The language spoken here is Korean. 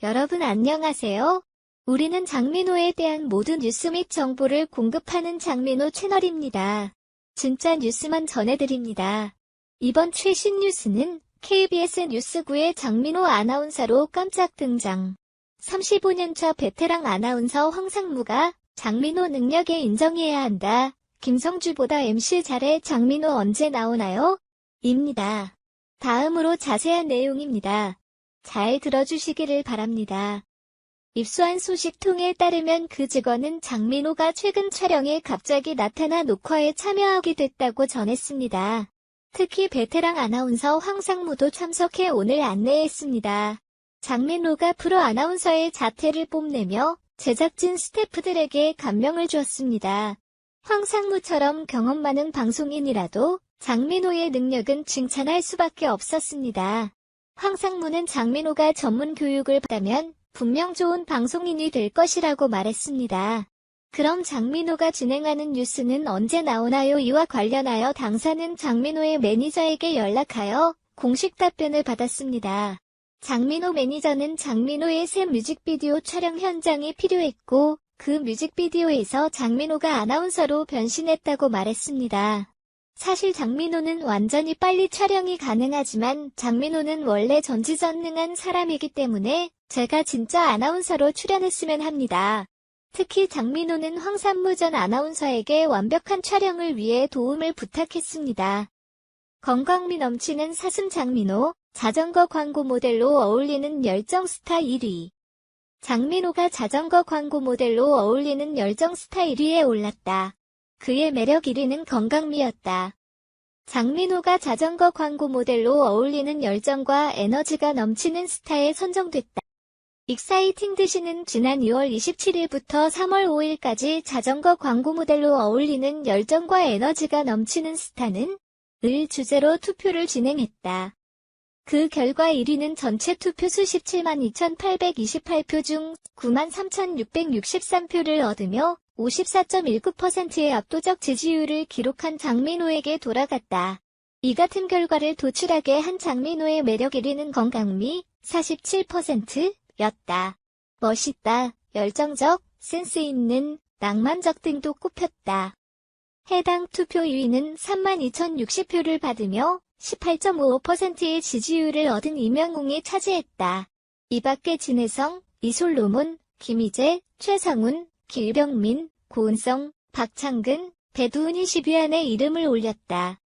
여러분 안녕하세요. 우리는 장민호에 대한 모든 뉴스 및 정보를 공급하는 장민호 채널입니다. 진짜 뉴스만 전해드립니다. 이번 최신 뉴스는 KBS 뉴스9의 장민호 아나운서로 깜짝 등장. 35년차 베테랑 아나운서 황상무가 장민호 능력에 인정해야 한다. 김성주보다 MC 잘해 장민호 언제 나오나요? 입니다. 다음으로 자세한 내용입니다. 잘 들어주시기를 바랍니다. 입수한 소식 통에 따르면 그 직원은 장민호가 최근 촬영에 갑자기 나타나 녹화에 참여하게 됐다고 전했습니다. 특히 베테랑 아나운서 황상무도 참석해 오늘 안내했습니다. 장민호가 프로 아나운서의 자태를 뽐내며 제작진 스태프들에게 감명을 주었습니다. 황상무처럼 경험 많은 방송인이라도 장민호의 능력은 칭찬할 수밖에 없었습니다. 황상무는 장민호가 전문 교육을 받다면 분명 좋은 방송인이 될 것이라고 말했습니다. 그럼 장민호가 진행하는 뉴스는 언제 나오나요? 이와 관련하여 당사는 장민호의 매니저에게 연락하여 공식 답변을 받았습니다. 장민호 매니저는 장민호의 새 뮤직비디오 촬영 현장이 필요했고 그 뮤직비디오에서 장민호가 아나운서로 변신했다고 말했습니다. 사실 장민호는 완전히 빨리 촬영이 가능하지만 장민호는 원래 전지전능한 사람이기 때문에 제가 진짜 아나운서로 출연했으면 합니다. 특히 장민호는 황산무 전 아나운서에게 완벽한 촬영을 위해 도움을 부탁했습니다. 건강미 넘치는 사슴 장민호, 자전거 광고 모델로 어울리는 열정 스타 1위. 장민호가 자전거 광고 모델로 어울리는 열정 스타 1위에 올랐다. 그의 매력 1위는 건강미였다. 장민호가 자전거 광고 모델로 어울리는 열정과 에너지가 넘치는 스타에 선정됐다. 익사이팅 드시는 지난 2월 27일부터 3월 5일까지 자전거 광고 모델로 어울리는 열정과 에너지가 넘치는 스타는 을 주제로 투표를 진행했다. 그 결과 1위는 전체 투표수 17만 2,828표 중 9만 3,663표를 얻으며 54.19%의 압도적 지지율을 기록한 장민호에게 돌아갔다. 이 같은 결과를 도출하게 한 장민호의 매력 1위는 건강미 47%였다. 멋있다, 열정적, 센스 있는, 낭만적 등도 꼽혔다. 해당 투표 2위는 32,060표를 받으며 18.55%의 지지율을 얻은 이명웅이 차지했다. 이 밖에 진혜성, 이솔로몬, 김희재, 최상훈, 길병민, 고은성, 박창근, 배두은이 10위 안에 이름을 올렸다.